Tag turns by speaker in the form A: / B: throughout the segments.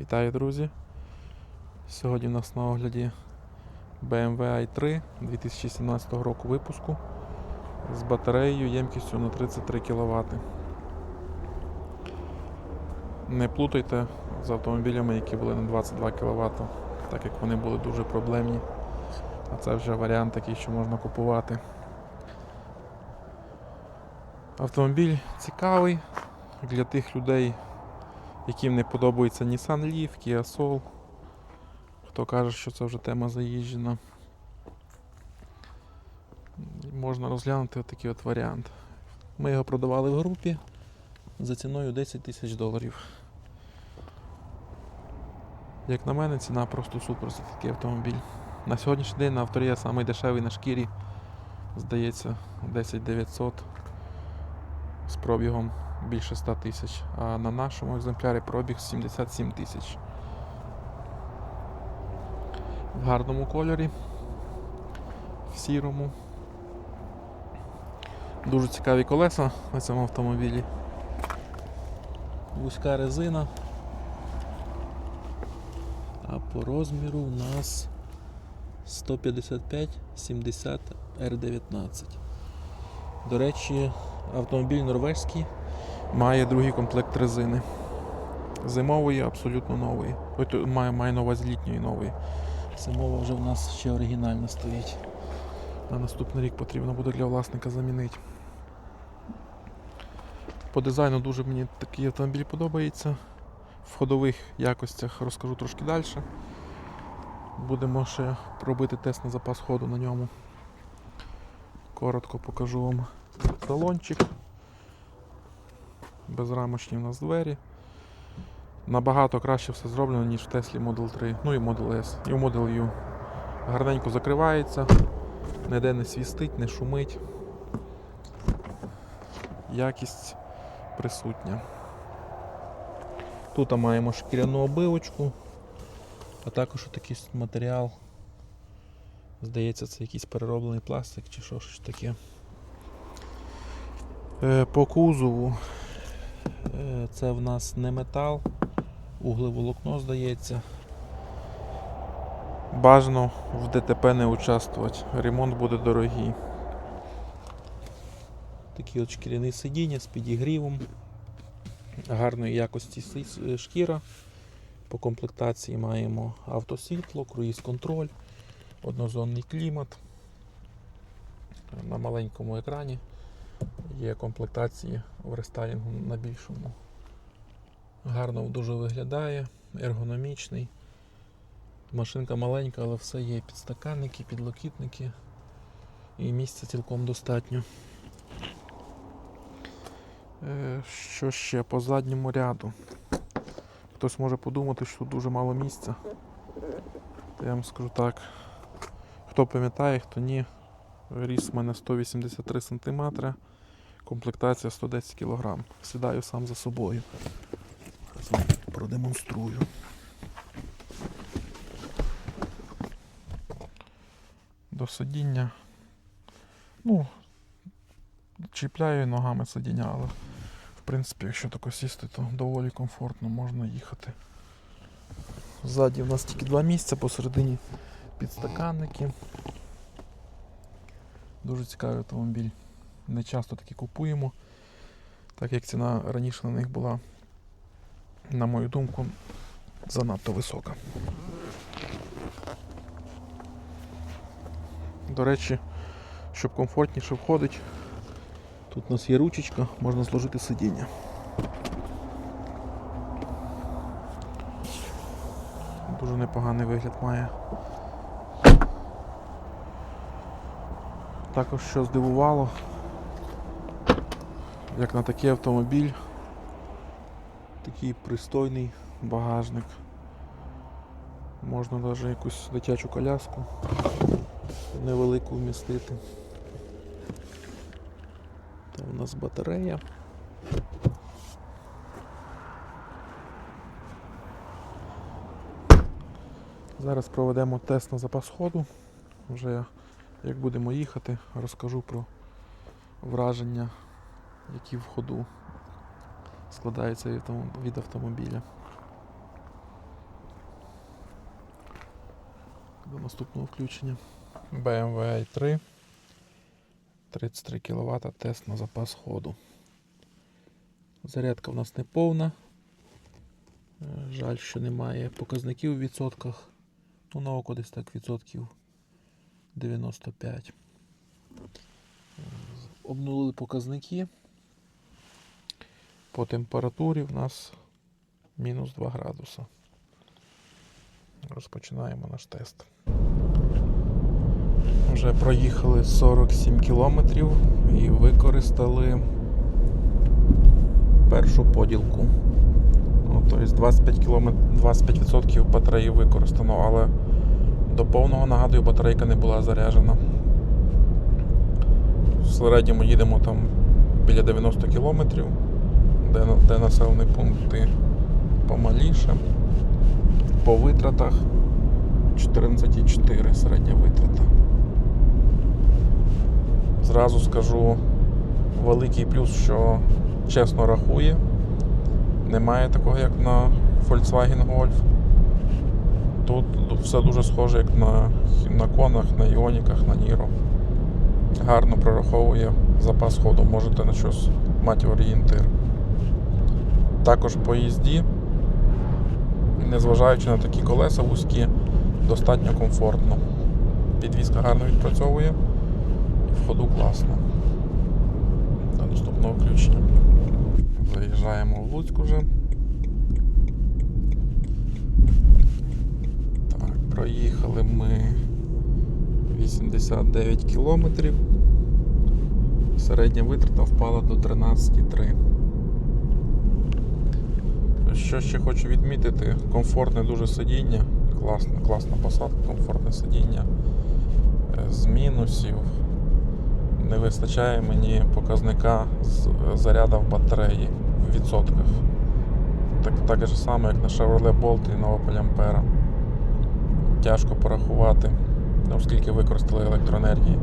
A: Вітаю, друзі! Сьогодні у нас на огляді BMW i3 2017 року випуску з батареєю ємкістю на 33 кВт. Не плутайте з автомобілями, які були на 22 кВт, так як вони були дуже проблемні. А це вже варіант такий, що можна купувати. Автомобіль цікавий для тих людей, яким не подобається Nissan Leaf, Kia Soul. Хто каже, що це вже тема заїжджена. Можна розглянути отакий от варіант. Ми його продавали в групі за ціною 10 тисяч доларів. Як на мене, ціна просто супер за такий автомобіль. На сьогоднішній день на авторі я самий дешевий на шкірі. Здається, 10 900 з пробігом більше 100 тисяч, а на нашому екземплярі пробіг 77 тисяч. В гарному кольорі, в сірому. Дуже цікаві колеса на цьому автомобілі. Вузька резина. А по розміру у нас 155 70 R19. До речі, автомобіль норвезький має другий комплект резини. Зимової абсолютно нової. Ой, має, має на увазі літньої нової. Зимова вже в нас ще оригінальна стоїть. На наступний рік потрібно буде для власника замінити. По дизайну дуже мені такий автомобіль подобається. В ходових якостях розкажу трошки далі. Будемо ще робити тест на запас ходу на ньому. Коротко покажу вам салончик. Безрамочні у нас двері. Набагато краще все зроблено, ніж в Теслі Model 3, ну і Model S, і в Model U. Гарненько закривається, ніде не свістить, не шумить. Якість присутня. Тут маємо шкіряну обивочку, а також такий матеріал. Здається, це якийсь перероблений пластик чи що ж таке. Е, По кузову це в нас не метал, углеволокно здається. Бажано в ДТП не участвувати, ремонт буде дорогий. Такі от шкіряні сидіння з підігрівом, гарної якості шкіра. По комплектації маємо автосвітло, круїз-контроль, однозонний клімат. На маленькому екрані є комплектації в рестайлінгу на більшому. Гарно дуже виглядає, ергономічний. Машинка маленька, але все є підстаканники, підлокітники і місця цілком достатньо. Е, Що ще по задньому ряду? Хтось може подумати, що тут дуже мало місця. Я вам скажу так. Хто пам'ятає, хто ні. Ріс в мене 183 см, комплектація 110 кг. Сідаю сам за собою. Продемонструю. До сидіння. Ну, чіпляю ногами сидіння, але в принципі, якщо тако сісти, то доволі комфортно можна їхати. Ззаді в нас тільки два місця, посередині підстаканники. Дуже цікавий автомобіль. Не часто такі купуємо, так як ціна раніше на них була, на мою думку, занадто висока. До речі, щоб комфортніше входить, тут у нас є ручечка, можна зложити сидіння. Дуже непоганий вигляд має. Також що здивувало, як на такий автомобіль, такий пристойний багажник. Можна навіть якусь дитячу коляску невелику вмістити. Там у нас батарея. Зараз проведемо тест на запас ходу. Вже як будемо їхати, розкажу про враження, які в ходу складаються від автомобіля. до наступного включення. BMW i3. 33 кВт тест на запас ходу. Зарядка в нас не повна. Е, Жаль, що немає показників у відсотках. Ну, на око десь так відсотків 95. Е, Обнулили показники. По температурі в нас мінус 2 градуса. Розпочинаємо наш тест. Вже проїхали 47 кілометрів і використали першу поділку. Ну, тобто 25 км, 25% батареї використано, але до повного нагадую, батарейка не була заряджена. В середньому їдемо там біля 90 кілометрів, де, де населені пункти помаліше. По витратах 14,4 середня витрата. Зразу скажу великий плюс, що чесно рахує. Немає такого, як на Volkswagen Golf. Тут все дуже схоже, як на, на конах, на іоніках, на Ніро. Гарно прораховує запас ходу, можете на щось мати орієнтир. Також по їзді, незважаючи на такі колеса вузькі, достатньо комфортно. Підвізка гарно відпрацьовує і в ходу класно. До наступного включення. Заїжджаємо в Луцьк уже. Так, проїхали ми 89 кілометрів. Середня витрата впала до 13,3. Що ще хочу відмітити, комфортне дуже сидіння, класна, класна посадка, комфортне сидіння. Е, З мінусів не вистачає мені показника з- заряду в батареї в відсотках. Так, так же само, як на Chevrolet Bolt і на Opel Ampera. Тяжко порахувати, ну, скільки використали електроенергії.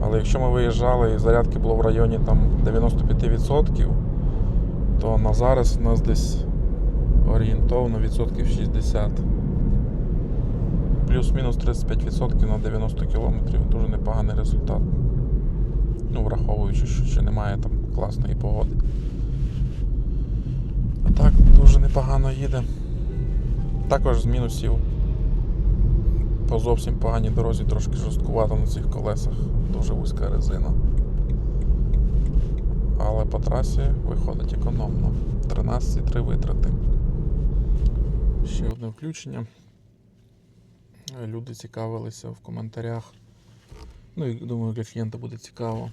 A: Але якщо ми виїжджали і зарядки було в районі там, 95%, то на зараз у нас десь орієнтовно відсотків 60. Плюс-мінус 35% на 90 км дуже непоганий результат. Ну, враховуючи, що ще немає там класної погоди. А так, дуже непогано їде. Також з мінусів. По зовсім поганій дорозі трошки жорсткувато на цих колесах. Дуже вузька резина. Але по трасі виходить економно. 13,3 витрати. Ще одне включення. Люди цікавилися в коментарях. Ну і думаю, для клієнта буде цікаво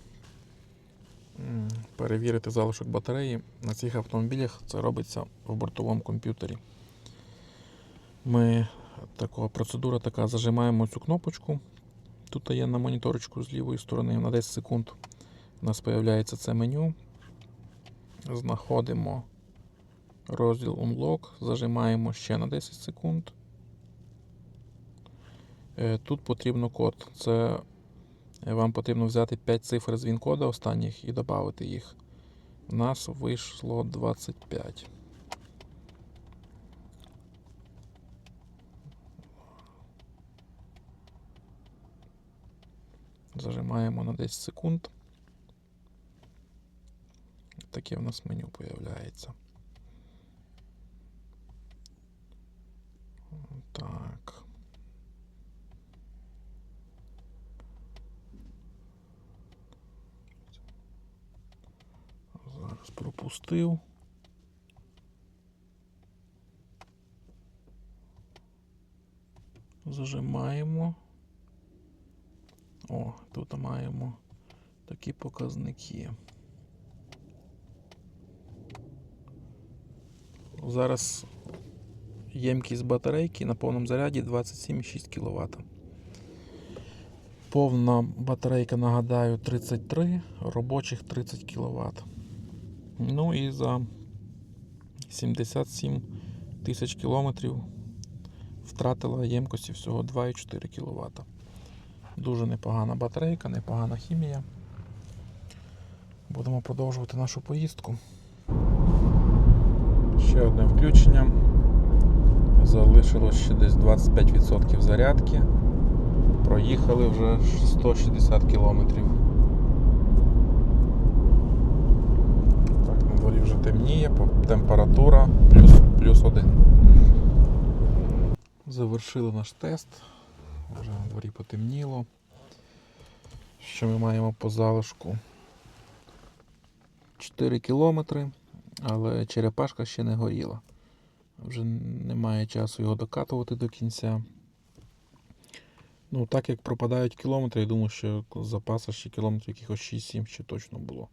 A: перевірити залишок батареї. На цих автомобілях це робиться в бортовому комп'ютері. Ми така процедура така, зажимаємо цю кнопочку. Тут є на моніторочку з лівої сторони на 10 секунд. У нас з'являється це меню. Знаходимо розділ Unlock, зажимаємо ще на 10 секунд. Е, Тут потрібно код. Це е, вам потрібно взяти 5 цифр з він-кода останніх і додати їх. У нас вийшло 25. Зажимаємо на 10 секунд. Таке в нас меню появляється. Так. Зараз пропустив. Зажимаємо. О, тут маємо такі показники. Зараз ємкість батарейки на повному заряді 27,6 кВт. Повна батарейка, нагадаю, 33, робочих 30 кВт. Ну і за 77 тисяч кілометрів втратила ємкості всього 2,4 кВт. Дуже непогана батарейка, непогана хімія. Будемо продовжувати нашу поїздку. Ще одне включення. Залишилось ще десь 25% зарядки. Проїхали вже 160 кілометрів. Так, на дворі вже темніє, температура плюс, плюс один. Завершили наш тест. Вже на дворі потемніло. Що ми маємо по залишку? 4 кілометри, але черепашка ще не горіла. Вже немає часу його докатувати до кінця. Ну, так як пропадають кілометри, я думаю, що запаса ще кілометрів якихось 6-7 ще точно було.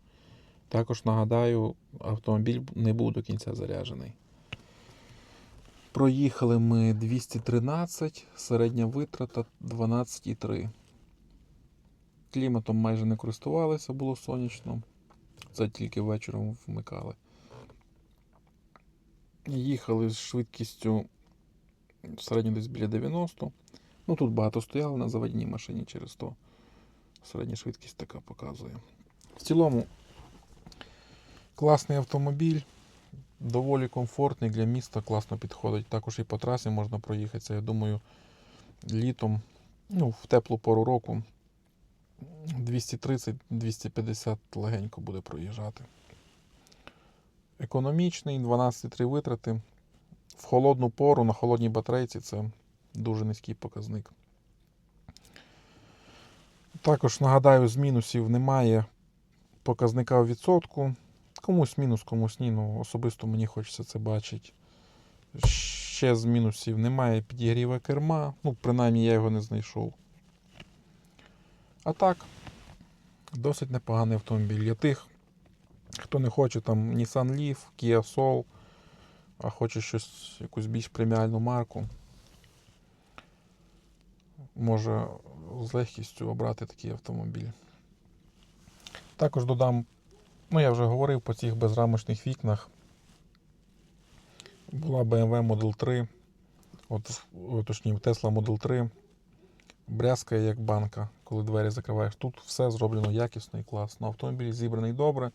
A: Також нагадаю, автомобіль не був до кінця заряджений. Проїхали ми 213, середня витрата 12,3. Кліматом майже не користувалися, було сонячно. Це тільки вечором вмикали. Їхали з швидкістю середньо десь біля 90. Ну тут багато стояли на заводній машині через то. Середня швидкість така показує. В цілому класний автомобіль, доволі комфортний для міста, класно підходить. Також і по трасі можна проїхатися. Я думаю, літом, ну, в теплу пору року 230-250 легенько буде проїжджати. Економічний, 12,3 витрати. В холодну пору на холодній батарейці це дуже низький показник. Також нагадаю, з мінусів немає показника у відсотку. Комусь мінус, комусь ні. Ну, особисто мені хочеться це бачити. Ще з мінусів немає підігріва керма. Ну, принаймні я його не знайшов. А так, досить непоганий автомобіль. Для тих, хто не хоче там Nissan Leaf, Kia Soul, а хоче щось, якусь більш преміальну марку, може з легкістю обрати такий автомобіль. Також додам, ну я вже говорив по цих безрамочних вікнах. Була BMW Model 3, от, точніше Tesla Model 3. Брязкає як банка, коли двері закриваєш. Тут все зроблено якісно і класно. Автомобіль зібраний добре,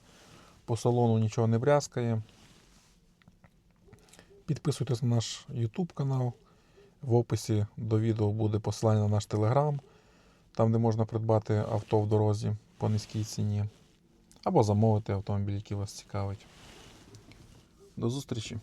A: по салону нічого не брязкає. Підписуйтесь на наш YouTube канал. В описі до відео буде посилання на наш телеграм, там де можна придбати авто в дорозі по низькій ціні. Або замовити автомобіль, який вас цікавить. До зустрічі!